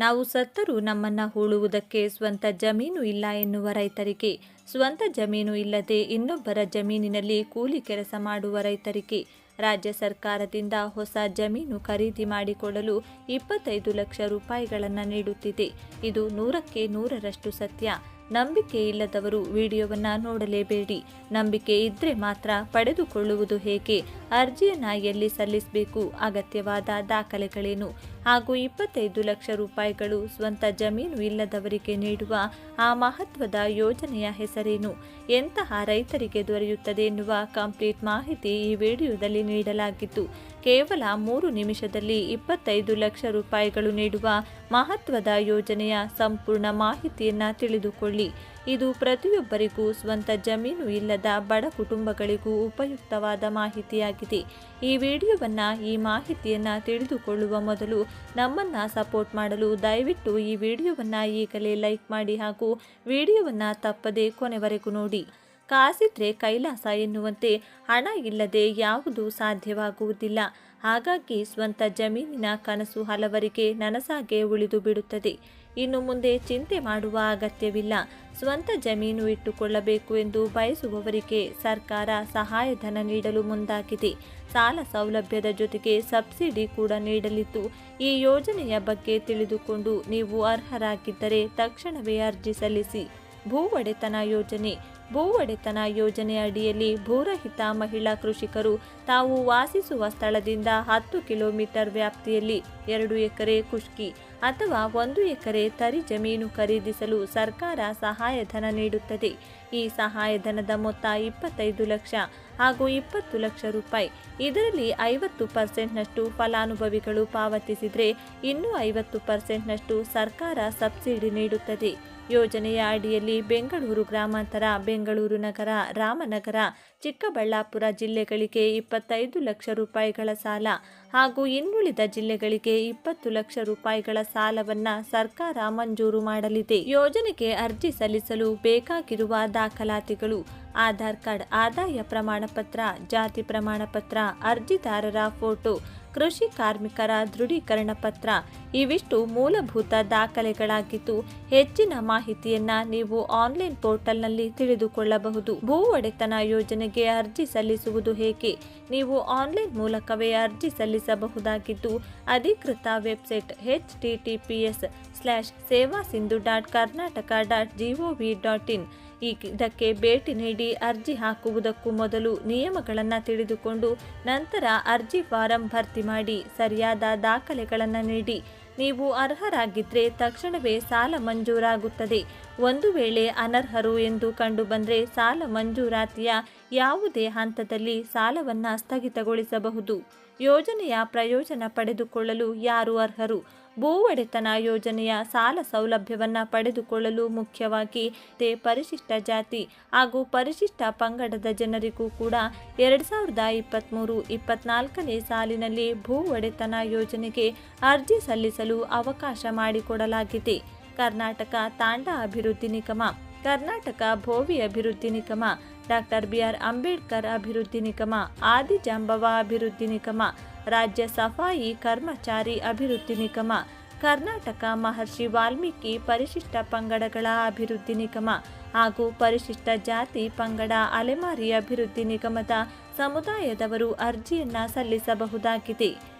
ನಾವು ಸತ್ತರೂ ನಮ್ಮನ್ನು ಹೂಳುವುದಕ್ಕೆ ಸ್ವಂತ ಜಮೀನು ಇಲ್ಲ ಎನ್ನುವ ರೈತರಿಗೆ, ಸ್ವಂತ ಜಮೀನು ಇಲ್ಲದೆ ಇನ್ನೊಬ್ಬರ ಜಮೀನಿನಲ್ಲಿ ಕೂಲಿ ಕೆಲಸ ಮಾಡುವ ರೈತರಿಗೆ, ರಾಜ್ಯ ಸರ್ಕಾರದಿಂದ ಹೊಸ ಜಮೀನು ಖರೀದಿ ಮಾಡಿಕೊಳ್ಳಲು ಇಪ್ಪತ್ತೈದು ಲಕ್ಷ ರೂಪಾಯಿಗಳನ್ನು ನೀಡುತ್ತಿದೆ. ಇದು ನೂರಕ್ಕೆ ನೂರರಷ್ಟು ಸತ್ಯ. ನಂಬಿಕೆ ಇಲ್ಲದವರು ವಿಡಿಯೋವನ್ನು ನೋಡಲೇಬೇಡಿ. ನಂಬಿಕೆ ಇದ್ರೆ ಮಾತ್ರ ಪಡೆದುಕೊಳ್ಳುವುದು ಹೇಗೆ? ಅರ್ಜಿಯನ್ನು ಎಲ್ಲಿ ಸಲ್ಲಿಸಬೇಕು? ಅಗತ್ಯವಾದ ದಾಖಲೆಗಳೇನು? ಹಾಗೂ ಇಪ್ಪತ್ತೈದು ಲಕ್ಷ ರೂಪಾಯಿಗಳು ಸ್ವಂತ ಜಮೀನು ಇಲ್ಲದವರಿಗೆ ನೀಡುವ ಆ ಮಹತ್ವದ ಯೋಜನೆಯ ಹೆಸರೇನು? ಎಂತಹ ರೈತರಿಗೆ ದೊರೆಯುತ್ತದೆ ಎನ್ನುವ ಕಂಪ್ಲೀಟ್ ಮಾಹಿತಿ ಈ ವಿಡಿಯೋದಲ್ಲಿ ನೀಡಲಾಗಿತ್ತು ಕೇವಲ ಮೂರು ನಿಮಿಷದಲ್ಲಿ ಇಪ್ಪತ್ತೈದು ಲಕ್ಷ ರೂಪಾಯಿಗಳು ನೀಡುವ ಮಹತ್ವದ ಯೋಜನೆಯ ಸಂಪೂರ್ಣ ಮಾಹಿತಿಯನ್ನು ತಿಳಿದುಕೊಳ್ಳಿ. ಇದು ಪ್ರತಿಯೊಬ್ಬರಿಗೂ ಸ್ವಂತ ಜಮೀನು ಇಲ್ಲದ ಬಡ ಕುಟುಂಬಗಳಿಗೂ ಉಪಯುಕ್ತವಾದ ಮಾಹಿತಿಯಾಗಿದೆ. ಈ ವಿಡಿಯೋವನ್ನು, ಈ ಮಾಹಿತಿಯನ್ನು ತಿಳಿದುಕೊಳ್ಳುವ ಮೊದಲು ನಮ್ಮನ್ನು ಸಪೋರ್ಟ್ ಮಾಡಲು ದಯವಿಟ್ಟು ಈ ವಿಡಿಯೋವನ್ನು ಈಗಲೇ ಲೈಕ್ ಮಾಡಿ ಹಾಗೂ ವಿಡಿಯೋವನ್ನು ತಪ್ಪದೆ ಕೊನೆವರೆಗೂ ನೋಡಿ. ಕಾಸಿದ್ರೆ ಕೈಲಾಸ ಎನ್ನುವಂತೆ ಹಣ ಇಲ್ಲದೆ ಯಾವುದೂ ಸಾಧ್ಯವಾಗುವುದಿಲ್ಲ. ಹಾಗಾಗಿ ಸ್ವಂತ ಜಮೀನಿನ ಕನಸು ಹಲವರಿಗೆ ನನಸಾಗೆ ಉಳಿದು ಬಿಡುತ್ತದೆ. ಇನ್ನು ಮುಂದೆ ಚಿಂತೆ ಮಾಡುವ ಅಗತ್ಯವಿಲ್ಲ. ಸ್ವಂತ ಜಮೀನು ಇಟ್ಟುಕೊಳ್ಳಬೇಕು ಎಂದು ಬಯಸುವವರಿಗೆ ಸರ್ಕಾರ ಸಹಾಯಧನ ನೀಡಲು ಮುಂದಾಗಿದೆ. ಸಾಲ ಸೌಲಭ್ಯದ ಜೊತೆಗೆ ಸಬ್ಸಿಡಿ ಕೂಡ ನೀಡಲಿದ್ದು, ಈ ಯೋಜನೆಯ ಬಗ್ಗೆ ತಿಳಿದುಕೊಂಡು ನೀವು ಅರ್ಹರಾಗಿದ್ದರೆ ತಕ್ಷಣವೇ ಅರ್ಜಿ ಸಲ್ಲಿಸಿ. ಭೂ ಒಡೆತನ ಯೋಜನೆ ಭೂ ಒಡೆತನ ಯೋಜನೆ ಅಡಿಯಲ್ಲಿ ಭೂರಹಿತ ಮಹಿಳಾ ಕೃಷಿಕರು ತಾವು ವಾಸಿಸುವ ಸ್ಥಳದಿಂದ ಹತ್ತು ಕಿಲೋಮೀಟರ್ ವ್ಯಾಪ್ತಿಯಲ್ಲಿ ಎರಡು ಎಕರೆ ಕುಷ್ಕಿ ಅಥವಾ ಒಂದು ಎಕರೆ ತರಿ ಜಮೀನು ಖರೀದಿಸಲು ಸರ್ಕಾರ ಸಹಾಯಧನ ನೀಡುತ್ತದೆ. ಈ ಸಹಾಯಧನದ ಮೊತ್ತ ಇಪ್ಪತ್ತೈದು ಲಕ್ಷ ಹಾಗೂ ಇಪ್ಪತ್ತು ಲಕ್ಷ ರೂಪಾಯಿ. ಇದರಲ್ಲಿ ಐವತ್ತು ಪರ್ಸೆಂಟ್ನಷ್ಟು ಫಲಾನುಭವಿಗಳು ಪಾವತಿಸಿದರೆ ಇನ್ನೂ ಐವತ್ತು ಪರ್ಸೆಂಟ್ನಷ್ಟು ಸರ್ಕಾರ ಸಬ್ಸಿಡಿ ನೀಡುತ್ತದೆ. ಯೋಜನೆಯ ಅಡಿಯಲ್ಲಿ ಬೆಂಗಳೂರು ಗ್ರಾಮಾಂತರ, ಬೆಂಗಳೂರು ನಗರ, ರಾಮನಗರ, ಚಿಕ್ಕಬಳ್ಳಾಪುರ ಜಿಲ್ಲೆಗಳಿಗೆ ಇಪ್ಪತ್ತೈದು ಲಕ್ಷ ರೂಪಾಯಿಗಳ ಸಾಲ ಹಾಗೂ ಇನ್ನುಳಿದ ಜಿಲ್ಲೆಗಳಿಗೆ ಇಪ್ಪತ್ತು ಲಕ್ಷ ರೂಪಾಯಿಗಳ ಸಾಲವನ್ನ ಸರ್ಕಾರ ಮಂಜೂರು ಮಾಡಲಿದೆ. ಯೋಜನೆಗೆ ಅರ್ಜಿ ಸಲ್ಲಿಸಲು ಬೇಕಾಗಿರುವ ದಾಖಲಾತಿಗಳು ಆಧಾರ್ ಕಾರ್ಡ್, ಆದಾಯ ಪ್ರಮಾಣ ಪತ್ರ ಜಾತಿ ಪ್ರಮಾಣ ಪತ್ರ ಅರ್ಜಿದಾರರ ಫೋಟೋ ಕೃಷಿ ಕಾರ್ಮಿಕರ ದೃಢೀಕರಣ ಪತ್ರ. ಇವಿಷ್ಟು ಮೂಲಭೂತ ದಾಖಲೆಗಳಾಗಿದ್ದು, ಹೆಚ್ಚಿನ ಮಾಹಿತಿಯನ್ನ ನೀವು ಆನ್ಲೈನ್ ಪೋರ್ಟಲ್ನಲ್ಲಿ ತಿಳಿದುಕೊಳ್ಳಬಹುದು. ಭೂ ಒಡೆತನ ಯೋಜನೆಗೆ ಅರ್ಜಿ ಸಲ್ಲಿಸುವುದು ಹೇಗೆ? ನೀವು ಆನ್ಲೈನ್ ಮೂಲಕವೇ ಅರ್ಜಿ ಸಲ್ಲಿಸಬಹುದಾಗಿದ್ದು, ಅಧಿಕೃತ website H T T P S slash Seva Sindhu dot Karnataka dot gov dot in. ಈ ಇದಕ್ಕೆ ಭೇಟಿ ನೀಡಿ ಅರ್ಜಿ ಹಾಕುವುದಕ್ಕೂ ಮೊದಲು ನಿಯಮಗಳನ್ನು ತಿಳಿದುಕೊಂಡು ನಂತರ ಅರ್ಜಿ ಫಾರಂ ಭರ್ತಿ ಮಾಡಿ ಸರಿಯಾದ ದಾಖಲೆಗಳನ್ನು ನೀಡಿ ನೀವು ಅರ್ಹರಾಗಿದ್ದರೆ ತಕ್ಷಣವೇ ಸಾಲ ಮಂಜೂರಾಗುತ್ತದೆ. ಒಂದು ವೇಳೆ ಅನರ್ಹರು ಎಂದು ಕಂಡುಬಂದರೆ ಸಾಲ ಮಂಜೂರಾತಿಯ ಯಾವುದೇ ಹಂತದಲ್ಲಿ ಸಾಲವನ್ನು ಸ್ಥಗಿತಗೊಳಿಸಬಹುದು. ಯೋಜನೆಯ ಪ್ರಯೋಜನ ಪಡೆದುಕೊಳ್ಳಲು ಯಾರು ಅರ್ಹರು? ಭೂ ಒಡೆತನ ಯೋಜನೆಯ ಸಾಲ ಸೌಲಭ್ಯವನ್ನು ಪಡೆದುಕೊಳ್ಳಲು ಮುಖ್ಯವಾಗಿ ತೆ ಪರಿಶಿಷ್ಟ ಜಾತಿ ಹಾಗೂ ಪರಿಶಿಷ್ಟ ಪಂಗಡದ ಜನರಿಗೂ ಕೂಡ ಎರಡು ಸಾವಿರದ ಇಪ್ಪತ್ತ್ಮೂರು ಇಪ್ಪತ್ನಾಲ್ಕನೇ ಸಾಲಿನಲ್ಲಿ ಭೂ ಒಡೆತನ ಯೋಜನೆಗೆ ಅರ್ಜಿ ಸಲ್ಲಿಸಲು ಅವಕಾಶ ಮಾಡಿಕೊಡಲಾಗಿದೆ. ಕರ್ನಾಟಕ ತಾಂಡ ಅಭಿವೃದ್ಧಿ ನಿಗಮ, ಕರ್ನಾಟಕ ಭೋವಿ ಅಭಿವೃದ್ಧಿ ನಿಗಮ ಡಾಕ್ಟರ್ ಬಿಆರ್. ಅಂಬೇಡ್ಕರ್ ಅಭಿವೃದ್ಧಿ ನಿಗಮ ಆದಿಜಾಂಬವ ಅಭಿವೃದ್ಧಿ ನಿಗಮ, ರಾಜ್ಯ ಸಫಾಯಿ ಕರ್ಮಚಾರಿ ಅಭಿವೃದ್ಧಿ ನಿಗಮ, ಕರ್ನಾಟಕ ಮಹರ್ಷಿ ವಾಲ್ಮೀಕಿ ಪರಿಶಿಷ್ಟ ಪಂಗಡಗಳ ಅಭಿವೃದ್ಧಿ ನಿಗಮ ಹಾಗೂ ಪರಿಶಿಷ್ಟ ಜಾತಿ ಪಂಗಡ ಅಲೆಮಾರಿ ಅಭಿವೃದ್ಧಿ ನಿಗಮದ ಸಮುದಾಯದವರು ಅರ್ಜಿಯನ್ನ ಸಲ್ಲಿಸಬಹುದಾಗಿದೆ.